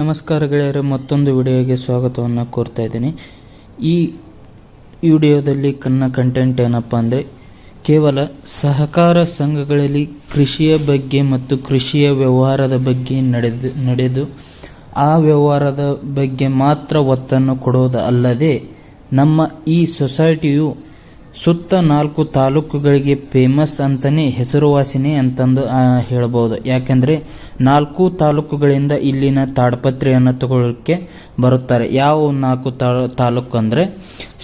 ನಮಸ್ಕಾರ ಗೆಳೆಯರು, ಮತ್ತೊಂದು ವಿಡಿಯೋಗೆ ಸ್ವಾಗತವನ್ನು ಕೋರ್ತಾ ಇದ್ದೀನಿ. ಈ ವಿಡಿಯೋದಲ್ಲಿ ಕನ್ನ ಕಂಟೆಂಟ್ ಏನಪ್ಪ ಅಂದರೆ, ಕೇವಲ ಸಹಕಾರ ಸಂಘಗಳಲ್ಲಿ ಕೃಷಿಯ ಬಗ್ಗೆ ಮತ್ತು ಕೃಷಿಯ ವ್ಯವಹಾರದ ಬಗ್ಗೆ ನಡೆದು ನಡೆದು, ಆ ವ್ಯವಹಾರದ ಬಗ್ಗೆ ಮಾತ್ರ ಒತ್ತನ್ನು ಕೊಡೋದು ಅಲ್ಲದೆ ನಮ್ಮ ಈ ಸೊಸೈಟಿಯು ಸುತ್ತ ನಾಲ್ಕು ತಾಲೂಕುಗಳಿಗೆ ಫೇಮಸ್ ಅಂತಲೇ ಹೆಸರುವಾಸಿನಿ ಅಂತಂದು ಹೇಳ್ಬೋದು. ಯಾಕೆಂದರೆ ನಾಲ್ಕು ತಾಲೂಕುಗಳಿಂದ ಇಲ್ಲಿನ ತಾಡ್ಪತ್ರೆಯನ್ನು ತಗೊಳ್ಳೋಕ್ಕೆ ಬರುತ್ತಾರೆ. ಯಾವ ನಾಲ್ಕು ತಾಲೂಕು ಅಂದರೆ?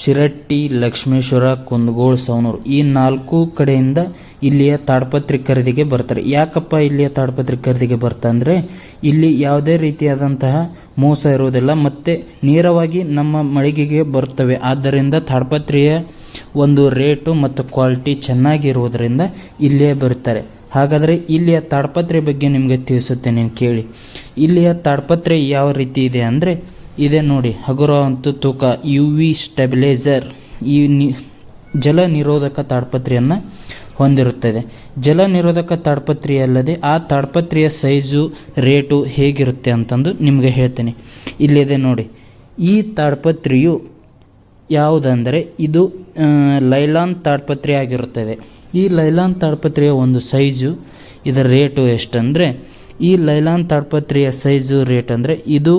ಶಿರಟ್ಟಿ, ಲಕ್ಷ್ಮೇಶ್ವರ, ಕುಂದಗೋಳ ಸವನೂರು ಈ ನಾಲ್ಕು ಕಡೆಯಿಂದ ಇಲ್ಲಿಯ ತಾಡ್ಪತ್ರೆ ಖರೀದಿಗೆ ಬರ್ತಾರೆ. ಯಾಕಪ್ಪ ಇಲ್ಲಿಯ ತಾಡ್ಪತ್ರೆ ಖರೀದಿಗೆ ಬರ್ತಾ ಅಂದರೆ ಇಲ್ಲಿ ಯಾವುದೇ ರೀತಿಯಾದಂತಹ ಮೋಸ ಇರುವುದಿಲ್ಲ, ಮತ್ತು ನೇರವಾಗಿ ನಮ್ಮ ಮಳಿಗೆಗೆ ಬರ್ತವೆ ಆದ್ದರಿಂದ ತಾಡ್ಪತ್ರೆಯ ಒಂದು ರೇಟು ಮತ್ತು ಕ್ವಾಲಿಟಿ ಚೆನ್ನಾಗಿರುವುದರಿಂದ ಇಲ್ಲೇ ಬರುತ್ತಾರೆ. ಹಾಗಾದರೆ ಇಲ್ಲಿಯ ತಾಡ್ಪತ್ರೆ ಬಗ್ಗೆ ನಿಮಗೆ ತಿಳಿಸುತ್ತೇನೆ ಕೇಳಿ. ಇಲ್ಲಿಯ ತಾಡ್ಪತ್ರೆ ಯಾವ ರೀತಿ ಇದೆ ಅಂದರೆ, ಇದೆ ನೋಡಿ, ಹಗುರ ಮತ್ತು ತೂಕ ಯು ವಿ ಸ್ಟೆಬಿಲೈಸರ್ ಈ ನಿ, ಜಲ ನಿರೋಧಕ ತಾಡ್ಪತ್ರೆಯನ್ನು ಹೊಂದಿರುತ್ತದೆ. ಜಲ ನಿರೋಧಕ ತಾಡ್ಪತ್ರೆ ಅಲ್ಲದೆ ಆ ತಾಡ್ಪತ್ರೆಯ ಸೈಜು ರೇಟು ಹೇಗಿರುತ್ತೆ ಅಂತಂದು ನಿಮಗೆ ಹೇಳ್ತೇನೆ. ಇಲ್ಲಿದೆ ನೋಡಿ, ಈ ತಾಡ್ಪತ್ರೆಯು ಯಾವುದಂದರೆ ಇದು ಲೈಲಾನ್ ತಾಡ್ಪತ್ರೆ ಆಗಿರುತ್ತದೆ. ಈ ಲೈಲಾನ್ ತಾಡ್ಪತ್ರೆಯ ಒಂದು ಸೈಜು, ಇದರ ರೇಟು ಎಷ್ಟಂದರೆ, ಈ ಲೈಲಾನ್ ತಾಡ್ಪತ್ರೆಯ ಸೈಜು ರೇಟ್ ಅಂದರೆ ಇದು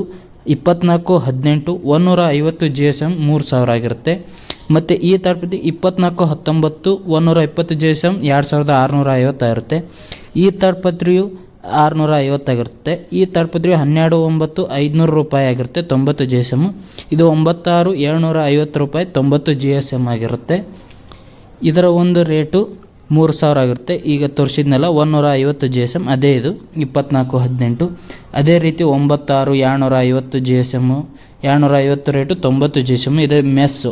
ಇಪ್ಪತ್ನಾಲ್ಕು, ಹದಿನೆಂಟು ಒಂದೂರ ಐವತ್ತು ಜಿ ಎಸ್ ಎಂ ಮೂರು ಸಾವಿರ ಆಗಿರುತ್ತೆ. ಮತ್ತು ಈ ತಾಡ್ಪತ್ರೆ ಇಪ್ಪತ್ನಾಲ್ಕು, ಹತ್ತೊಂಬತ್ತು, ಒಂದೂರ ಇಪ್ಪತ್ತು ಜಿ ಎಸ್ ಎಂ ಎರಡು ಸಾವಿರದ ಆರುನೂರ ಐವತ್ತಾಗಿರುತ್ತೆ ಈ ತಾಡ್ಪತ್ರೆಯು ಆರುನೂರ ಐವತ್ತಾಗಿರುತ್ತೆ ಈ ತಲುಪಿದ್ರೆ ಹನ್ನೆರಡು, ಒಂಬತ್ತು, ಐದುನೂರು ರೂಪಾಯಿ ಆಗಿರುತ್ತೆ, ತೊಂಬತ್ತು ಜಿ ಎಸ್ ಎಂ ಇದು ಒಂಬತ್ತಾರು, ಏಳ್ನೂರ ಐವತ್ತು ರೂಪಾಯಿ, ತೊಂಬತ್ತು ಜಿ ಎಸ್ ಎಂ ಆಗಿರುತ್ತೆ. ಇದರ ಒಂದು ರೇಟು ಮೂರು ಸಾವಿರ ಆಗಿರುತ್ತೆ. ಈಗ ತೋರಿಸಿದ್ನಲ್ಲ ಒಂದೂರ ಐವತ್ತು ಜಿ ಎಸ್ ಎಂ ಅದೇ ಇದು, ಇಪ್ಪತ್ನಾಲ್ಕು, ಹದಿನೆಂಟು. ಅದೇ ರೀತಿ ಒಂಬತ್ತಾರು ಏಳ್ನೂರ ಐವತ್ತು ಜಿ ಎಸ್ ಎಮ್ಮು ಏಳ್ನೂರ ಐವತ್ತು ರೇಟು, ತೊಂಬತ್ತು ಜಿ ಎಸ್ ಎಂ ಇದೆ ಮೆಸ್ಸು.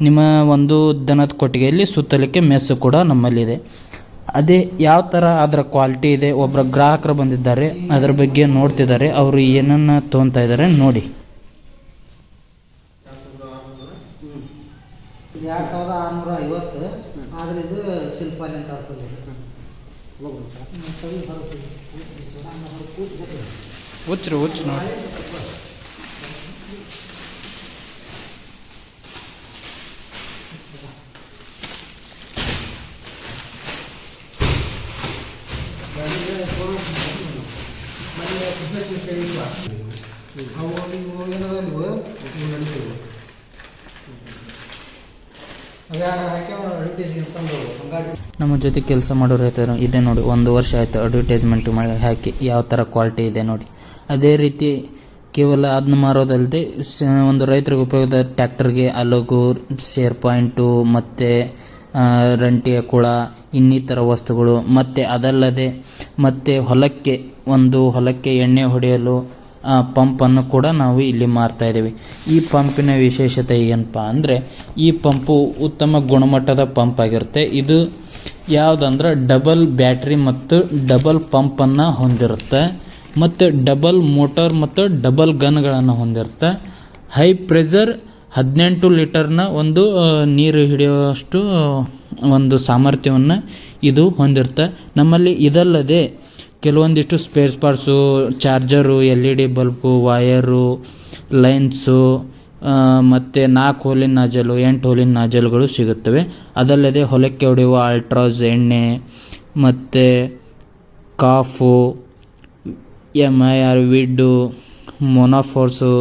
ನಿಮ್ಮ ಒಂದು ದನದ ಕೊಟ್ಟಿಗೆಯಲ್ಲಿ ಸುತ್ತಲಿಕ್ಕೆ ಮೆಸ್ಸು ಕೂಡ ನಮ್ಮಲ್ಲಿದೆ. ಅದೇ ಯಾವ ಥರ ಅದರ ಕ್ವಾಲಿಟಿ ಇದೆ ಒಬ್ಬರ ಗ್ರಾಹಕರು ಬಂದಿದ್ದಾರೆ ಅದರ ಬಗ್ಗೆ ನೋಡ್ತಿದ್ದಾರೆ ಅವರು ಏನನ್ನು ತೊಗೊತಾ ಇದ್ದಾರೆ ನೋಡಿ. ಎರಡು ಸಾವಿರದ ಆರುನೂರ ಐವತ್ತು ಆದರೆ ಇದು ಸಿಂಪಲ್ ಅಂತ ಆಗ್ತದೆ ಹುಚ್ಚರು ಹುಚ್ಚು ನೋಡಿ. ನಮ್ಮ ಜೊತೆ ಕೆಲಸ ಮಾಡೋ ರೈತರು ಇದೆ ನೋಡಿ, ಒಂದು ವರ್ಷ ಆಯಿತು ಅಡ್ವರ್ಟೈಸ್ಮೆಂಟ್ ಮಾಡಿ ಹಾಕಿ, ಯಾವ ಥರ ಕ್ವಾಲಿಟಿ ಇದೆ ನೋಡಿ. ಅದೇ ರೀತಿ ಕೇವಲ ಅದನ್ನ ಮಾರೋದಲ್ಲದೆ ಒಂದು ರೈತರಿಗೆ ಉಪಯೋಗದ ಟ್ಯಾಕ್ಟರ್ಗೆ ಅಲಗು ಸೇರ್ ಪಾಯಿಂಟು ಮತ್ತು ರಂಟಿಯ ಕುಳ, ಇನ್ನಿತರ ವಸ್ತುಗಳು, ಮತ್ತು ಅದಲ್ಲದೆ, ಮತ್ತು ಹೊಲಕ್ಕೆ ಒಂದು ಹೊಲಕ್ಕೆ ಎಣ್ಣೆ ಹೊಡೆಯಲು ಆ, ಪಂಪನ್ನು ಕೂಡ ನಾವು ಇಲ್ಲಿ ಮಾರ್ತಾ ಇದ್ದೀವಿ. ಈ ಪಂಪಿನ ವಿಶೇಷತೆ ಏನಪ್ಪ ಅಂದರೆ ಈ ಪಂಪು ಉತ್ತಮ ಗುಣಮಟ್ಟದ ಪಂಪ್ ಆಗಿರುತ್ತೆ. ಇದು ಯಾವುದಂದ್ರೆ ಡಬಲ್ ಬ್ಯಾಟ್ರಿ ಮತ್ತು ಡಬಲ್ ಪಂಪನ್ನು ಹೊಂದಿರುತ್ತೆ. ಮತ್ತು ಡಬಲ್ ಮೋಟಾರ್ ಮತ್ತು ಡಬಲ್ ಗನ್ಗಳನ್ನು ಹೊಂದಿರುತ್ತೆ. ಹೈ ಪ್ರೆಷರ್ ಹದಿನೆಂಟು ಲೀಟರ್ನ ಒಂದು ನೀರು ಹಿಡಿಯುವಷ್ಟು ಒಂದು ಸಾಮರ್ಥ್ಯವನ್ನು ಇದು ಹೊಂದಿರುತ್ತೆ. ನಮ್ಮಲ್ಲಿ ಇದಲ್ಲದೆ ಕೆಲವೊಂದಿಷ್ಟು spare parts charger L E D bulb wire lines ಮತ್ತು ನಾಲ್ಕು ಹೋಲಿನ ನಾಜಲು ಎಂಟು ಹೋಲಿನ ನಾಜಲ್ಗಳು ಸಿಗುತ್ತವೆ. ಅದಲ್ಲದೆ ಹೊಲಕ್ಕೆ ಹೊಡೆಯುವ ಅಲ್ಟ್ರಾಸ್ ಎಣ್ಣೆ ಮತ್ತು ಕಾಫು ಎಂ ಐ ಆರ್ ವಿಡ್ಡು ಮೊನಾಫೋರ್ಸು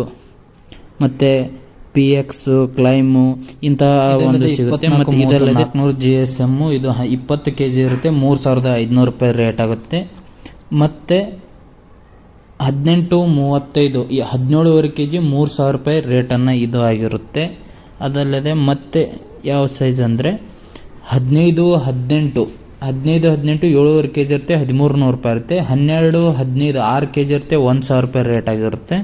ಮತ್ತು ಪಿ ಎಕ್ಸು ಕ್ಲೈಮು ಇಂತಹ ಒಂದು ಸಿಗುತ್ತೆ. ಮತ್ತು ಇದಲ್ಲದೆ ನಾಲ್ಕುನೂರು ಜಿ ಎಸ್ ಎಮ್ಮು ಇದು ಇಪ್ಪತ್ತು ಕೆ ಜಿ ಇರುತ್ತೆ ಮೂರು ಸಾವಿರದ ಐದುನೂರು ರೂಪಾಯಿ ರೇಟ್ ಆಗುತ್ತೆ. ಮತ್ತು ಹದಿನೆಂಟು, ಮೂವತ್ತೈದು, ಈ ಹದಿನೇಳುವರೆ ಕೆ ಜಿ ಮೂರು ಸಾವಿರ ರೂಪಾಯಿ ರೇಟನ್ನು ಇದು ಆಗಿರುತ್ತೆ. ಅದಲ್ಲದೆ ಮತ್ತೆ ಯಾವ ಸೈಜ್ ಅಂದರೆ ಹದಿನೈದು, ಹದಿನೆಂಟು ಹದಿನೈದು, ಹದಿನೆಂಟು, ಏಳುವರೆ ಕೆ ಜಿ ಇರುತ್ತೆ ಹದಿಮೂರು ನೂರು ರೂಪಾಯಿ ಇರುತ್ತೆ, ಹನ್ನೆರಡು, ಹದಿನೈದು, ಆರು ಕೆ ಜಿ ಇರುತ್ತೆ, ಒಂದು ಸಾವಿರ ರೂಪಾಯಿ ರೇಟ್ ಆಗಿರುತ್ತೆ.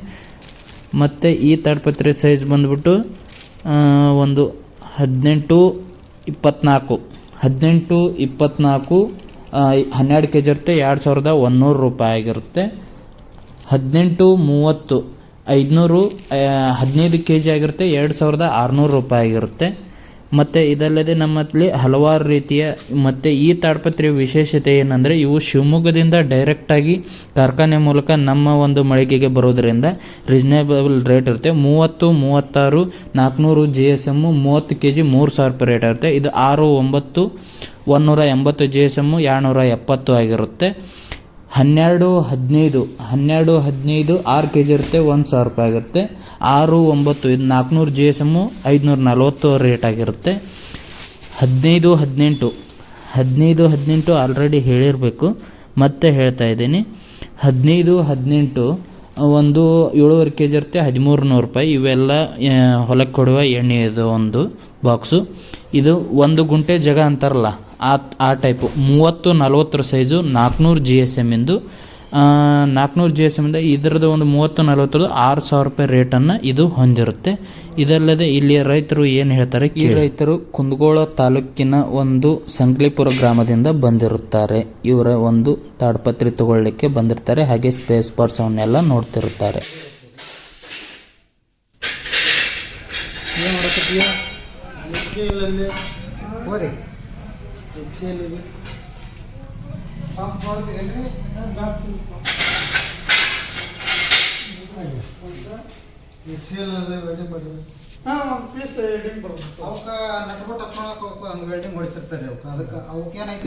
ಮತ್ತು ಈ ತಾಡ್ಪತ್ರೆ ಸೈಜ್ ಬಂದ್ಬಿಟ್ಟು ಒಂದು ಹದಿನೆಂಟು ಇಪ್ಪತ್ತ್ನಾಲ್ಕು ಹದಿನೆಂಟು ಇಪ್ಪತ್ತ್ನಾಲ್ಕು ಹನ್ನೆರಡು ಕೆ ಜಿ ಇರುತ್ತೆ, ಎರಡು ಸಾವಿರದ ಒಂದುನೂರು ರೂಪಾಯಿ ಆಗಿರುತ್ತೆ. ಹದಿನೆಂಟು, ಮೂವತ್ತು, ಐದುನೂರು ಹದಿನೈದು ಕೆ ಜಿ ಆಗಿರುತ್ತೆ, ಎರಡು ಸಾವಿರದ ಆರುನೂರು ರೂಪಾಯಿ ಆಗಿರುತ್ತೆ. ಮತ್ತು ಇದಲ್ಲದೆ ನಮ್ಮಲ್ಲಿ ಹಲವಾರು ರೀತಿಯ, ಮತ್ತು ಈ ತಾಡ್ಪತ್ರೆಯ ವಿಶೇಷತೆ ಏನಂದರೆ, ಇವು ಶಿವಮೊಗ್ಗದಿಂದ ಡೈರೆಕ್ಟಾಗಿ ಕಾರ್ಖಾನೆ ಮೂಲಕ ನಮ್ಮ ಒಂದು ಮಳಿಗೆಗೆ ಬರೋದರಿಂದ ರೀಸನೇಬಲ್ ರೇಟ್ ಇರುತ್ತೆ. ಮೂವತ್ತು, ಮೂವತ್ತಾರು, ನಾಲ್ಕುನೂರು ಜಿ ಎಸ್ ಎಮ್ಮು ಮೂವತ್ತು ಕೆ ಜಿ ಮೂರು ಸಾವಿರ ರೂಪಾಯಿ ರೇಟ್ ಇರುತ್ತೆ. ಇದು ಆರು, ಒಂಬತ್ತು ಒಂದೂರ ಎಂಬತ್ತು ಜಿ ಎಸ್ ಎಮ್ಮು ಎರಡುನೂರ ಎಪ್ಪತ್ತು ಆಗಿರುತ್ತೆ. ಹನ್ನೆರಡು, ಹದಿನೈದು ಹನ್ನೆರಡು, ಹದಿನೈದು, ಆರು ಕೆ ಜಿ ಇರುತ್ತೆ, ಒಂದು ಸಾವಿರ ರೂಪಾಯಿ ಆಗಿರುತ್ತೆ. ಆರು, ಒಂಬತ್ತು, ಇದು ನಾಲ್ಕುನೂರು ಜಿ ಎಸ್ ಎಮ್ಮು ಐದುನೂರ ನಲ್ವತ್ತು ರೇಟ್ ಆಗಿರುತ್ತೆ. ಹದಿನೈದು, ಹದಿನೆಂಟು ಹದಿನೈದು, ಹದಿನೆಂಟು ಆಲ್ರೆಡಿ ಹೇಳಿರಬೇಕು. ಮತ್ತೆ ಹೇಳ್ತಾ ಇದ್ದೀನಿ. ಹದಿನೈದು, ಹದಿನೆಂಟು ಒಂದು ಏಳುವರೆ ಕೆ ಜಿ ಇರುತ್ತೆ ಹದಿಮೂರು ನೂರು ರೂಪಾಯಿ. ಇವೆಲ್ಲ ಹೊಲಕ್ಕೆ ಕೊಡುವ ಎಣ್ಣೆ ಇದು ಒಂದು ಬಾಕ್ಸು. ಇದು ಒಂದು ಗುಂಟೆ ಜಾಗ ಅಂತಾರಲ್ಲ, ಆ ಆ ಟೈಪು ಮೂವತ್ತು ನಲ್ವತ್ತರ ಸೈಜು ನಾಲ್ಕುನೂರು ಜಿ ಎಸ್ ಎಮ್ಮಿಂದು ನಾಲ್ಕುನೂರು ಜಿ ಎಸ್ ಎಮ್ಮಿಂದ ಇದರದ್ದು ಒಂದು ಮೂವತ್ತು ನಲವತ್ತರದ್ದು ಆರು ಸಾವಿರ ರೂಪಾಯಿ ರೇಟನ್ನು ಇದು ಹೊಂದಿರುತ್ತೆ. ಇದಲ್ಲದೆ ಇಲ್ಲಿಯ ರೈತರು ಏನು ಹೇಳ್ತಾರೆ ಈ ರೈತರು ಕುಂದಗೋಳ ತಾಲೂಕಿನ ಒಂದು ಸಂಕ್ಲಿಪುರ ಗ್ರಾಮದಿಂದ ಬಂದಿರುತ್ತಾರೆ. ಇವರ ಒಂದು ತಾಡ್ಪತ್ರೆ ತಗೊಳ್ಳಿಕ್ಕೆ ಬಂದಿರ್ತಾರೆ. ಹಾಗೆ ಸ್ಪೇಸ್ ಪಾರ್ಟ್ಸ್ ಅವನ್ನೆಲ್ಲ ನೋಡ್ತಿರುತ್ತಾರೆ. ಏನು ವೆಲ್ಡಿಂಗ್ ನಟ್ಬಿಟ್ಟು ಅವಕ್ಕ ವೆಲ್ಡಿಂಗ್ ಹೊಡಿಸಿರ್ತಾರೆ ಅವಕ್ಕ. ಅದಕ್ಕೆ ಅವಕ್ಕೆ ಏನಾಯ್ತು?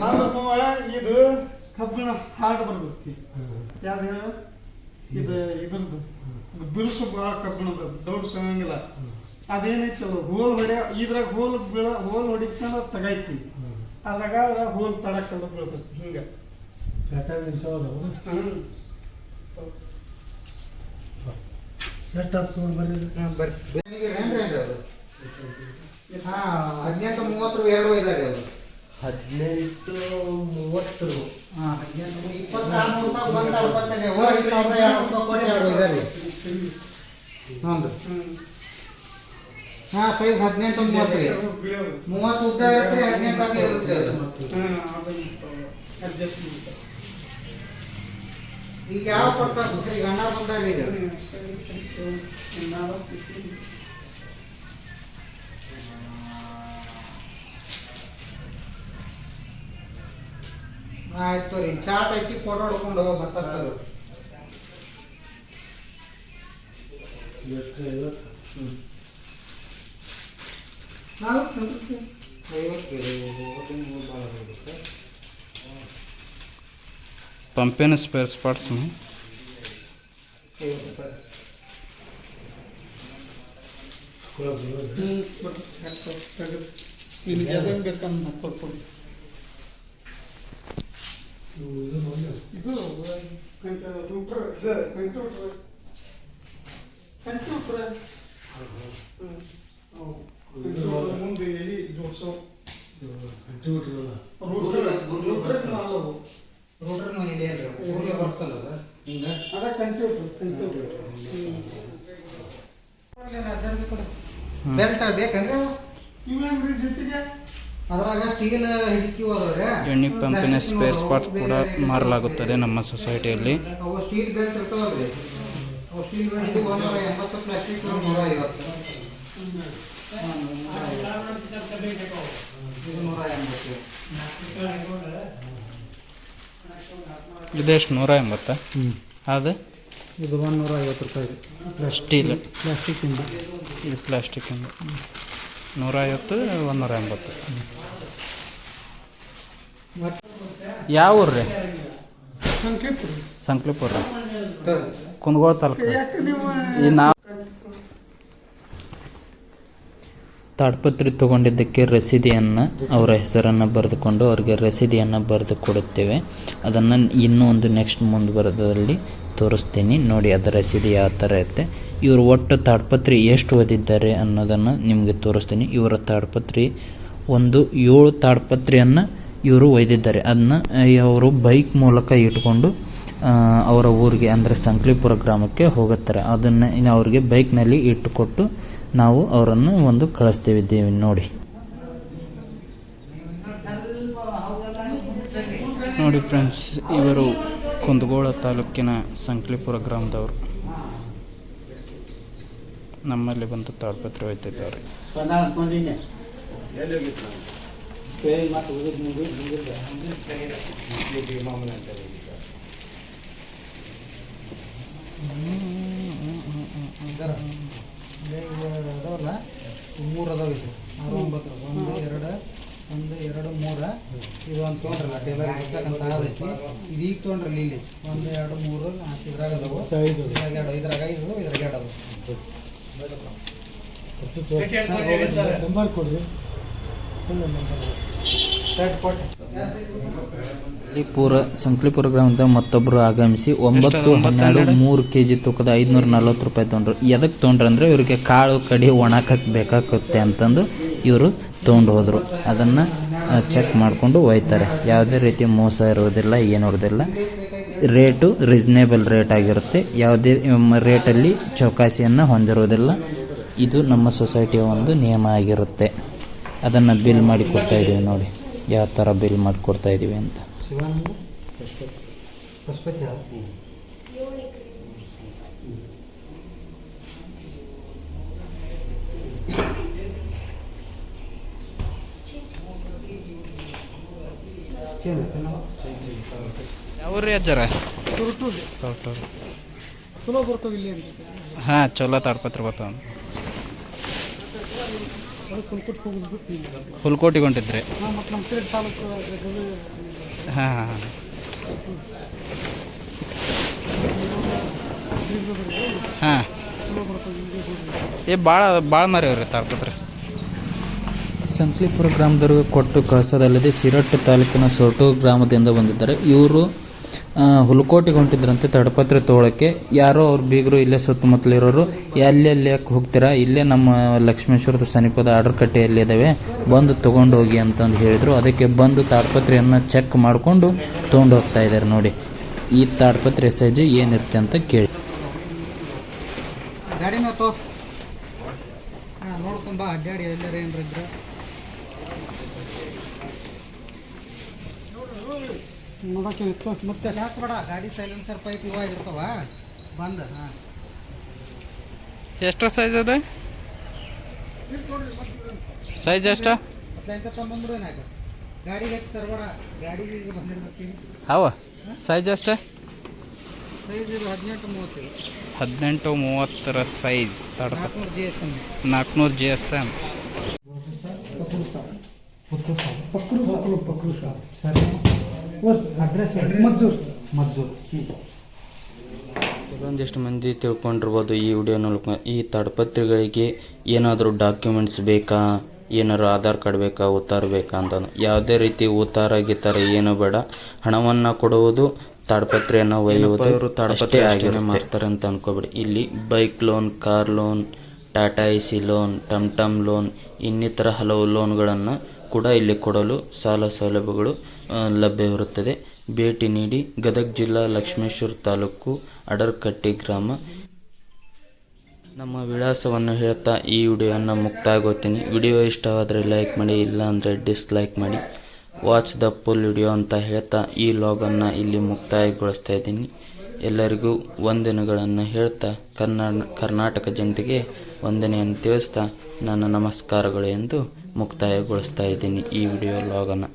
ಇದು ಕಬ್ಬಿಣ ಹಾರ್ಡ್ ಬರ್ತೈತಿ ಯಾವ್ದು ಹೇಳು? ಇದು ಇದ್ರದ್ದು. ಬಿರುಸು ಭಾಳ ಕಬ್ಬಿಣದ ದೊಡ್ಡ ಅದೇನೈತಿ ಅದು? ಹೋಲ್ ಹೊಡಿಯ ಇದ್ರಾಗ ಹೋಲ್ ಬೀಳ ಹೋಲ್ ಹೊಡಿತಂದ್ರೆ ತಗೈತಿ ಅದ್ರಾಗ ಹೋಲ್ ತಡಕ್ಕೆಲ್ಲ ಬೀಳ್ತೈತಿ ಹಿಂಗ. ಅದು? ಹಾಂ. ಹದಿನೆಂಟು ಮೂವತ್ತರ ಎರಡು ಇದಾರೆ ಅದು. ಹದಿನೆಂಟು ಮೂವತ್ತು ಹಾಂ ಹದಿನೆಂಟು ಇಪ್ಪತ್ತಾರು ರೂಪಾಯಿ ಬಂದ ಇಪ್ಪತ್ತನೇ ಐದು ಸಾವಿರದ ಎರಡು ರೂಪಾಯಿ ಕೊಟ್ಟು ಎರಡು ಇದಾರೆ ಹ್ಞೂ ರೀ ಹಾಂ ಹಾ ಸೈಜ್ ಹದಿನೆಂಟು ಮೂವತ್ತು ರೀ. ಮೂವತ್ತು ಉದ್ದ ಇರುತ್ತೆ ಹದಿನೆಂಟಾಗಿ ಇರುತ್ತೆ ಅದು. ಈಗ ಯಾವ ಕೊಟ್ಟ ಈಗ ಅಣ್ಣ ಬಂದಾರ ಈಗ ಹ್ಮ್, ಸರಿ, ಸರಿ. ನಾಲ್ಕು ಇಷ್ಟು. ಆಯ್ತು ರೀ ಚಾಟ್ ಐತಿ ಫೋಟೋ ಹೊಡ್ಕೊಂಡು ಹೋಗಿ ಬರ್ತಾರೆ ನಾಲ್ಕು ನಲ್ವತ್ತು. ಐವತ್ತು ಕಂಪ್ಯೂಟರ್ ಕಂಪ್ಯೂಟರ್ ಕಂಪ್ಯೂಟರ್ ಹ್ಮ್. ಅವು ಕಂಪ್ಯೂಟರ್ ಮುಂದೆ ಜೋಡ್ಸೋ ರೂಟ್ರ್ ರೂಟ್ರ್ ನೋ ಇದೆ ಅಲ್ರಿ ಊರ್ಲೆ ಬರ್ತಲ್ಲ ಅದ? ಹಿಂಗ? ಅದ ಕಂಪ್ಯೂಟರ್ ಕಂಪ್ಯೂಟರ್ ಅಜ್ಜರ್ಗೆ ಕೊಡು ಬೆಲ್ಟ್ ಬೇಕಂದ್ರೆ ಇವ್ ಹೆಂಗ್ರಿ ಜೊತೆಗೆ? ಅದ್ರಾಗ ಸ್ಟೀಲ್ ಹಿಡಿಕಿ ಹೋದವ್ರೆ. ಎಣ್ಣೆ ಪಂಪಿನ ಸ್ಪೇರ್ ಪಾರ್ಟ್ಸ್ ಕೂಡ ಮಾರಲಾಗುತ್ತದೆ ನಮ್ಮ ಸೊಸೈಟಿಯಲ್ಲಿ ಅವು ಸ್ಟೀಲ್ ಬೆಲ್ಟ್ ಇರ್ತಾವಲ್ರಿ. ಅವು ಸ್ಟೀಲ್ ಬೆಲ್ಟ್ ಒಂದೂರ ಎಂಬತ್ತು ಪ್ಲಾಸ್ಟಿಕ್ ನೂರ ಐವತ್ತು. ಇದು ನೂರ ಎಂಬತ್ತು. ಇದೆಷ್ಟು ನೂರ ಎಂಬತ್ತ ಅದು ಇದು ಒಂದು ನೂರ ಐವತ್ತು ರೂಪಾಯಿ ಸ್ಟೀಲ್ ಪ್ಲಾಸ್ಟಿಕ್ ಇಂದ. ಇದು ಪ್ಲಾಸ್ಟಿಕ್ ನೂರ ಐವತ್ತು ನೂರ ಎಂಬತ್ತು ಯಾವ ಊರು ರೀ. ಸಂಕ್ಲಿಪುರ. ರೀ ಕುಂದಗೋಳ ತಾಲೂಕು. ಈ ನಾವು ತಾಡ್ಪತ್ರೆ ತಗೊಂಡಿದ್ದಕ್ಕೆ ರಸೀದಿಯನ್ನು ಅವರ ಹೆಸರನ್ನು ಬರೆದುಕೊಂಡು ಅವರಿಗೆ ರಸೀದಿಯನ್ನು ಬರೆದು ಕೊಡುತ್ತೇವೆ. ಅದನ್ನು ಇನ್ನೂ ಒಂದು ನೆಕ್ಸ್ಟ್ ಮುಂದುವರೆದಲ್ಲಿ ತೋರಿಸ್ತೀನಿ. ನೋಡಿ ಅದರ ರಸೀದಿ ಯಾವ ಥರ ಇರುತ್ತೆ ಇವರು ಒಟ್ಟು ತಾಡ್ಪತ್ರಿ ಎಷ್ಟು ಓದಿದ್ದಾರೆ ಅನ್ನೋದನ್ನು ನಿಮಗೆ ತೋರಿಸ್ತೀನಿ. ಇವರ ತಾಡ್ಪತ್ರಿ ಒಂದು ಏಳು ತಾಡ್ಪತ್ರೆಯನ್ನು ಇವರು ಒಯ್ದಿದ್ದಾರೆ ಅದನ್ನ ಅವರು ಬೈಕ್ ಮೂಲಕ ಇಟ್ಕೊಂಡು ಅವರ ಊರಿಗೆ ಅಂದರೆ ಸಂಕ್ಲಿಪುರ ಗ್ರಾಮಕ್ಕೆ ಹೋಗುತ್ತಾರೆ. ಅದನ್ನು ಅವ್ರಿಗೆ ಬೈಕ್ನಲ್ಲಿ ಇಟ್ಟುಕೊಟ್ಟು ನಾವು ಅವರನ್ನು ಒಂದು ಕಳಿಸ್ತಿದ್ದೇವೆ ನೋಡಿ. ನೋಡಿ ಫ್ರೆಂಡ್ಸ್ ಇವರು ಕುಂದಗೋಳ ತಾಲೂಕಿನ ಸಂಕ್ಲಿಪುರ ಗ್ರಾಮದವರು. ನಮ್ಮಲ್ಲಿ ಬಂದು ತಾಳ್ಪತ್ರ ಇಲ್ಲೇ ಇವು ಅದಾವಲ್ಲ? ಮೂರು ಅದಾವ ಇದು. ಆರು ಒಂಬತ್ತು ಒಂದು ಎರಡು ಒಂದು ಎರಡು ಮೂರು. ಇದು ಒಂದು ತೊಗೊಂಡ್ರಲ್ಲ ಟೇಲರ್ ಹಚ್ಚಕ್ಕಂತ ಅದೈತಿ ಇದು ಈಗ ತೊಗೊಂಡ್ರಲ್ಲ ಇಲ್ಲಿ. ಒಂದು ಎರಡು ಮೂರು ನಾಲ್ಕು ಇದ್ರಾಗ ಅದಾವು. ಇದ್ರಾಗ ಎರಡು ಇದ್ರಾಗ ಐದು ಇದ್ರಾಗ ಎರಡು ಅದಾವು. ನಂಬರ್ ಕೊಡ್ರಿ. ಸಂಕ್ಲಿಪುರ ಸಂಕ್ಲಿಪುರ ಗ್ರಾಮದ ಮತ್ತೊಬ್ಬರು ಆಗಮಿಸಿ ಒಂಬತ್ತು ಹನ್ನೆರಡು ಮೂರು ಕೆ ಜಿ ತೂಕದ ಐದುನೂರ ನಲ್ವತ್ತು ರೂಪಾಯಿ ತೊಗೊಂಡ್ರು ಎದಕ್ಕೆ ತೊಗೊಂಡ್ರು ಅಂದರೆ ಇವರಿಗೆ ಕಾಳು, ಕಡಿ ಒಣಕಕ್ಕೆ ಬೇಕಾಗುತ್ತೆ ಅಂತಂದು ಇವರು ತೊಗೊಂಡು ಹೋದರು. ಅದನ್ನು ಚೆಕ್ ಮಾಡಿಕೊಂಡು ಒಯ್ತಾರೆ ಯಾವುದೇ ರೀತಿ ಮೋಸ ಇರೋದಿಲ್ಲ, ಏನು ಇರೋದಿಲ್ಲ. ರೇಟು ರೀಸ್ನೇಬಲ್ ರೇಟ್ ಆಗಿರುತ್ತೆ. ಯಾವುದೇ ರೇಟಲ್ಲಿ ಚೌಕಾಸಿಯನ್ನು ಹೊಂದಿರೋದಿಲ್ಲ. ಇದು ನಮ್ಮ ಸೊಸೈಟಿಯ ಒಂದು ನಿಯಮ ಆಗಿರುತ್ತೆ. ಅದನ್ನು ಬಿಲ್ ಮಾಡಿ ಕೊಡ್ತಾ ಇದ್ದೀವಿ ನೋಡಿ. ಯಾವ ಥರ ಬಿಲ್ ಮಾಡಿ ಕೊಡ್ತಾ ಇದ್ದೀವಿ ಅಂತ? ಯಾವ್ರಿ ಅಜ್ಜಾರ ಚಲೋ ಬರ್ತಾವ ಇಲ್ಲಿ ಅಂತ. ಹಾಂ ಚಲೋ ತಾಡ್ಪತ್ರ ಬರ್ತಾವ ಅದು ಕುಲ್ಕೊಟ್ಟು ಹೋಗೋದು ಬಿಟ್ಟು ನೀವು ಹುಲ್ಕೋಟಿಗೆ ಹೊಂಟಿದ್ರಿ ಹಾಂ ಮತ್ತು ನಮ್ಮ ಸೈಡ್ ತಾಲೂಕು ಗದಗ ಹಾಂ ಹಾಂ ಏ ಭಾಳ ಭಾಳ ಮರಿವ್ರಿ ತಾಡ್ಪತ್ರಿ ಸಂಕ್ಲಿಪುರ ಗ್ರಾಮದವರಿಗೆ ಕೊಟ್ಟು ಕಳಿಸೋದಲ್ಲದೆ ಸಿರಟ್ಟು ತಾಲೂಕಿನ ಸೋಟು ಗ್ರಾಮದಿಂದ ಬಂದಿದ್ದಾರೆ. ಇವರು ಹುಲ್ಕೋಟಿಗೆ ಹೊಂಟಿದ್ರಂತೆ ತಡಪತ್ರೆ ತೊಗೊಳಕ್ಕೆ ಯಾರೋ ಅವ್ರು ಬೀಗರು ಇಲ್ಲೇ ಸುತ್ತಮುತ್ತಲಿರೋರು ಎಲ್ಲೆಲ್ಲಿ ಯಾಕೆ ಹೋಗ್ತೀರಾ? ಇಲ್ಲೇ ನಮ್ಮ ಲಕ್ಷ್ಮೇಶ್ವರದ ಸಮೀಪದ ಆರ್ಡರ್ ಕಟ್ಟೆಯಲ್ಲಿ ಇದ್ದಾವೆ ಬಂದು ತೊಗೊಂಡೋಗಿ ಅಂತಂದು ಹೇಳಿದರು. ಅದಕ್ಕೆ ಬಂದು ತಾಡ್ಪತ್ರೆಯನ್ನು ಚೆಕ್ ಮಾಡಿಕೊಂಡು ತೊಗೊಂಡು ಹೋಗ್ತಾ ಇದ್ದಾರೆ ನೋಡಿ. ಈ ತಾಡ್ಪತ್ರೆ ಸೈಜ್ ಏನಿರುತ್ತೆ ಅಂತ ಕೇಳಿ. ಮತ್ತೆ? ಅಲ್ಲಿ ಹಾಕ್ಬೇಡ ಗಾಡಿ ಸೈಲೆನ್ಸರ್ ಪೈಪ್ ಇವಾಗ ಇರ್ತಾವ ಬಂದ ಹಾಂ. ಎಷ್ಟು ಸೈಜ್ ಅದ? ಸೈಜ್ ಎಷ್ಟು? ಹದಿನೈದು ತೊಗೊಂಬಂದ್ರು ಏನಾಗ ಗಾಡಿಗೆ ಹೆಚ್ಚು ತರಬೇಡ ಗಾಡಿಗೆ ಈಗ ಬಂದಿರ್ಬೇಕು ಅವ? ಸೈಜ್ ಎಷ್ಟು? ಸೈಜ್ ಇದು ಹದಿನೆಂಟು ಮೂವತ್ತು ಹದಿನೆಂಟು ಮೂವತ್ತರ ಸೈಜ್ ನಾಲ್ಕುನೂರು ಜಿ ಎಸ್ ಎಂ ನಾಲ್ಕುನೂರು ಜಿ ಎಸ್ ಎಂ ಪಕ್ರು ಸರ್ ಪಕ್ರು ಸರ್ ಸರಿ. ಅಡ್ರೆಸ್ ಮಜ್ಜೂರ್. ಮಜ್ಜೂರ್. ಕೆಲವೊಂದಿಷ್ಟು ಮಂದಿ ತಿಳ್ಕೊಂಡಿರ್ಬೋದು ಈ ವಿಡಿಯೋ ನೋಡ್ಕೊಂಡು ಈ ತಡಪತ್ರಿಗಳಿಗೆ ಏನಾದರೂ ಡಾಕ್ಯುಮೆಂಟ್ಸ್ ಬೇಕಾ? ಏನಾದ್ರು ಆಧಾರ್ ಕಾರ್ಡ್ ಬೇಕಾ? ಉತ್ತಾರ ಬೇಕಾ ಅಂತ ಯಾವುದೇ ರೀತಿ ಉತ್ತಾರ ಗೀತಾರ ಏನು ಬೇಡ. ಹಣವನ್ನು ಕೊಡುವುದು ತಾಡ್ಪತ್ರೆಯನ್ನು ಒಯ್ಯುವುದು ಇವರು ತಾಡ್ಪತ್ರೆ ಆಗಿರೋ ಮಾಡ್ತಾರೆ ಅಂತ ಅನ್ಕೋಬೇಡಿ. ಇಲ್ಲಿ bike loan car loan Tata I C loan ಟಮ್ ಟಮ್ ಲೋನ್ ಇನ್ನಿತರ ಹಲವು ಲೋನ್ಗಳನ್ನು ಕೂಡ ಇಲ್ಲಿ ಕೊಡಲು ಸಾಲ ಸೌಲಭ್ಯಗಳು ಲಭ್ಯವಿರುತ್ತದೆ ಭೇಟಿ ನೀಡಿ ಗದಗ ಜಿಲ್ಲಾ ಲಕ್ಷ್ಮೇಶ್ವರ ತಾಲೂಕು ಅಡರ್ಕಟ್ಟಿ ಗ್ರಾಮ. ನಮ್ಮ ವಿಳಾಸವನ್ನು ಹೇಳ್ತಾ ಈ ವಿಡಿಯೋನ ಮುಕ್ತಾಯಗೊಳ್ತೀನಿ. ವಿಡಿಯೋ ಇಷ್ಟವಾದರೆ ಲೈಕ್ ಮಾಡಿ ಇಲ್ಲ ಅಂದರೆ ಡಿಸ್ಲೈಕ್ ಮಾಡಿ. ವಾಚ್ ದ ಫುಲ್ ವಿಡಿಯೋ ಅಂತ ಹೇಳ್ತಾ ಈ ಲಾಗನ್ನು ಇಲ್ಲಿ ಮುಕ್ತಾಯಗೊಳಿಸ್ತಾ ಇದ್ದೀನಿ. ಎಲ್ಲರಿಗೂ ವಂದನೆಗಳನ್ನು ಹೇಳ್ತಾ ಕರ್ನಾಟ ಕರ್ನಾಟಕ ಜನತೆಗೆ ವಂದನೆಯನ್ನು ತಿಳಿಸ್ತಾ ನನ್ನ ನಮಸ್ಕಾರಗಳು ಎಂದು ಮುಕ್ತಾಯಗೊಳಿಸ್ತಾ ಇದ್ದೀನಿ ಈ ವಿಡಿಯೋ ಲಾಗನ್ನು.